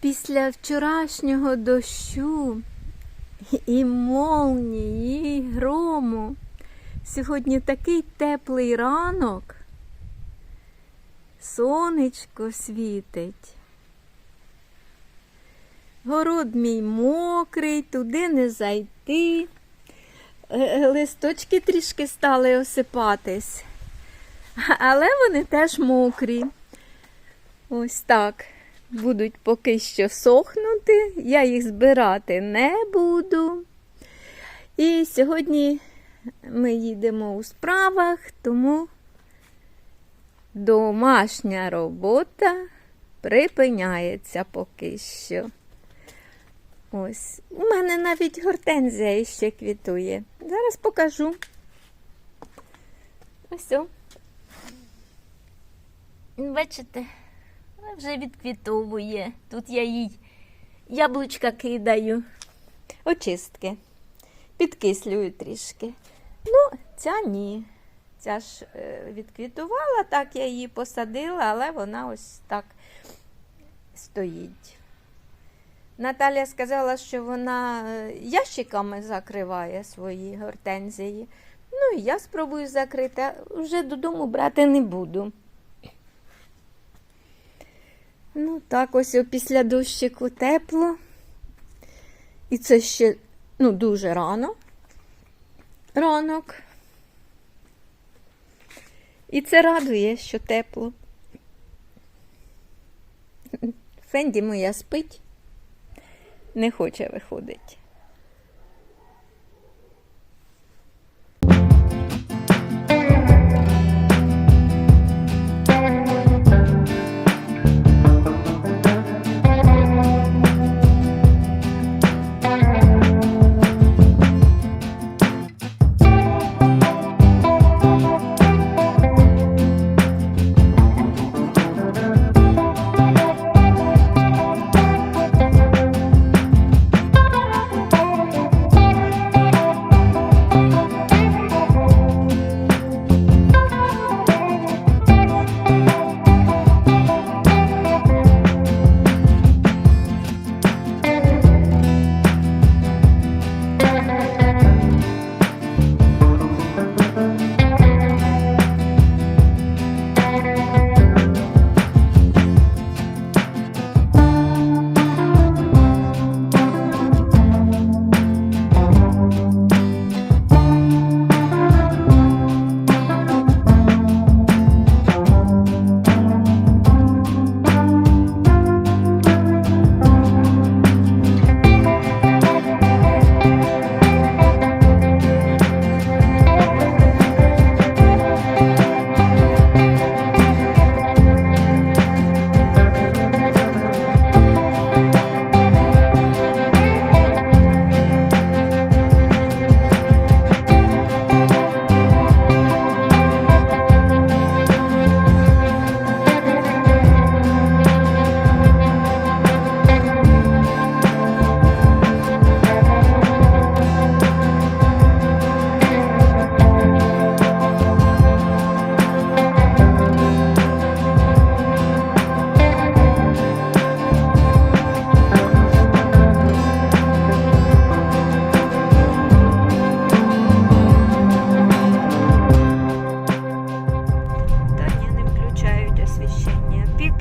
Після вчорашнього дощу і молнії, і грому. Сьогодні такий теплий ранок. Сонечко світить. Город мій мокрий, туди не зайти. Е, Листочки трішки стали осипатись, але вони теж мокрі. Ось так. Будуть поки що сохнути, я їх збирати не буду. І сьогодні ми їдемо у справах, тому домашня робота припиняється поки що. Ось, у мене навіть гортензія ще квітує. Зараз покажу. Ось. Бачите? Вона вже відквітовує. Тут я їй яблучка кидаю. Очистки. Підкислюю трішки. Ну, ця ні. Ця ж е, відквітувала, так я її посадила, але вона ось так стоїть. Наталя сказала, що вона е, ящиками закриває свої гортензії. Ну і я спробую закрити, а вже додому брати не буду. Ну, так, ось після дощику тепло. І це ще ну, дуже рано. Ранок. І це радує, що тепло. Фенді моя спить, не хоче виходити.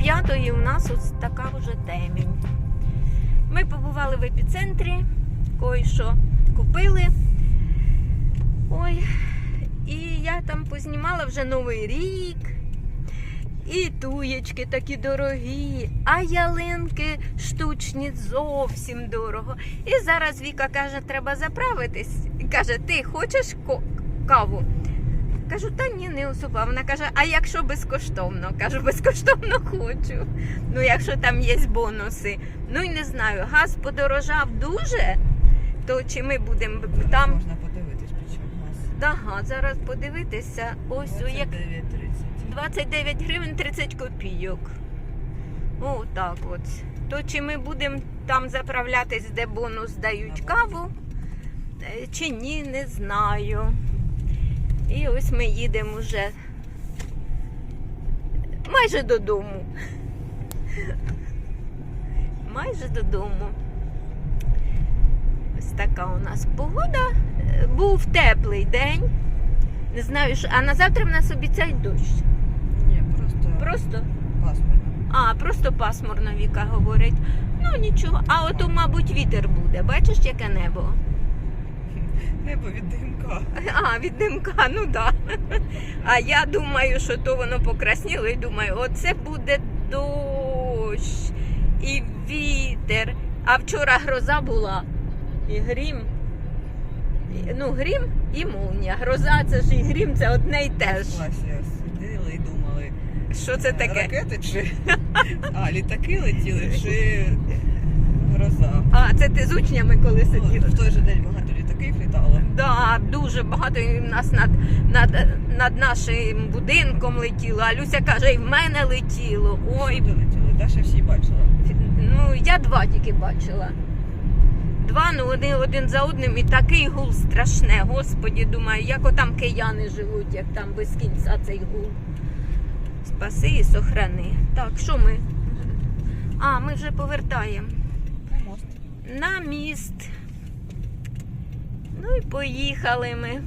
П'ятої у нас ось така вже темінь. Ми побували в епіцентрі, кое-що купили. Ой, і я там познімала вже Новий рік. І туєчки такі дорогі, а ялинки штучні зовсім дорого. І зараз Віка каже, треба заправитись. І каже, ти хочеш каву? Кажу, та ні, не особа. Вона каже, а якщо безкоштовно? Кажу, безкоштовно хочу. Ну, якщо там є бонуси. Ну і не знаю, газ подорожав дуже, то чи ми будемо там. Можна подивитись під час нас. Ага, зараз подивитися. Ось у як 29 гривень 30 копійок. О, так от. То чи ми будемо там заправлятись, де бонус дають каву, е, чи ні, не знаю. І ось ми їдемо вже майже додому. майже додому. Ось така у нас погода. Був теплий день. Не знаю, що. А на завтра в нас обіцяють дощ. Ні, просто, Просто. пасмурно. А, просто пасмурно Віка говорить. Ну нічого. А ото, мабуть, вітер буде. Бачиш, яке небо? Небо від димка. А, від димка, ну так. Да. А я думаю, що то воно покрасніло і думаю, оце буде дощ і вітер. А вчора гроза була. І грім. Ну, грім і молнія. Гроза це ж і грім, це одне й те ж. Сиділи і думали, Що це е, таке? ракети чи. А, літаки летіли, чи гроза. А, це ти з учнями коли Ну, сиділи? в той же день багато. Дуже багато і в нас над, над, над нашим будинком летіло. А Люся каже, і в мене летіло. Ой, летіли. Даша всі бачила. Ну, я два тільки бачила. Два, ну вони один за одним і такий гул страшне. Господі, думаю, як отам кияни живуть, як там без кінця цей гул. Спаси і сохрани. Так, що ми? А, ми вже повертаємо На мост. на міст. Ну і поїхали ми.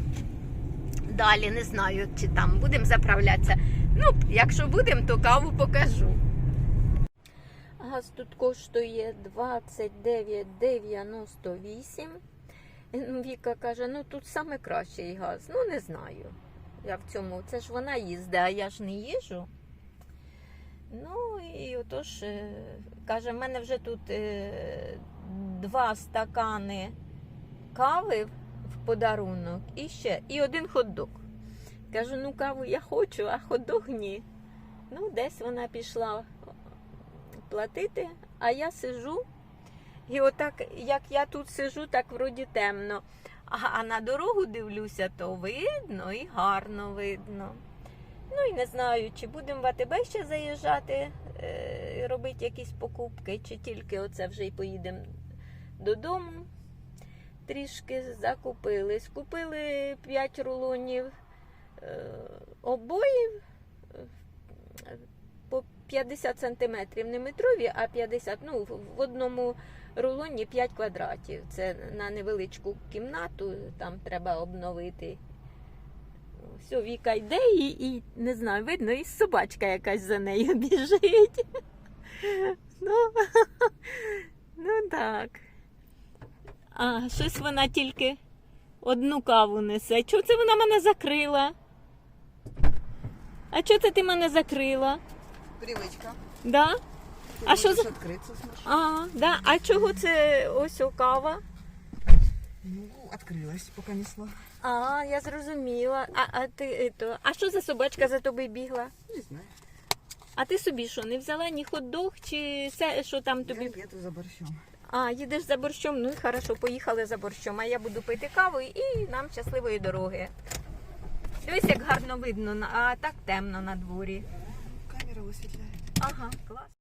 Далі не знаю, чи там будемо заправлятися. Ну, якщо будемо, то каву покажу. Газ тут коштує 29,98. Ну, Віка каже, ну тут саме кращий газ. Ну, не знаю. Я в цьому. Це ж вона їздить, а я ж не їжу. Ну і отож, е, каже, в мене вже тут е, два стакани кави в подарунок і ще і один хот-дог. Кажу, ну каву я хочу, а хот-дог ні. Ну, десь вона пішла платити, а я сижу. І отак, як я тут сижу, так вроді темно. А, а на дорогу дивлюся, то видно і гарно видно. Ну і не знаю, чи будемо в АТБ ще заїжджати, е, робити якісь покупки, чи тільки оце вже й поїдемо додому. Трішки закупились. Купили 5 рулонів е, обоїв е, по 50 сантиметрів, не метрові, а 50, ну, в одному рулоні 5 квадратів. Це на невеличку кімнату, там треба обновити. Все, Віка йде і, і не знаю, видно, і собачка якась за нею біжить. Ну, ну так. А, щось вона тільки одну каву несе. Чого це вона мене закрила? А чого це ти мене закрила? Привичка. Да? А що за- відкритися? А, да. а чого це ось о кава? Ну, відкрилась, поки несла. А, я зрозуміла. А, а ти ето, а що за собачка за тобою бігла? Не знаю. А ти собі що, не взяла ні хот-дог, чи все, що там тобі. Я їду за борщом. А, їдеш за борщом, ну і хорошо, поїхали за борщом. А я буду пити каву і нам щасливої дороги. Дивись, як гарно видно, а так темно на дворі. Камера висвітляє. Ага, клас.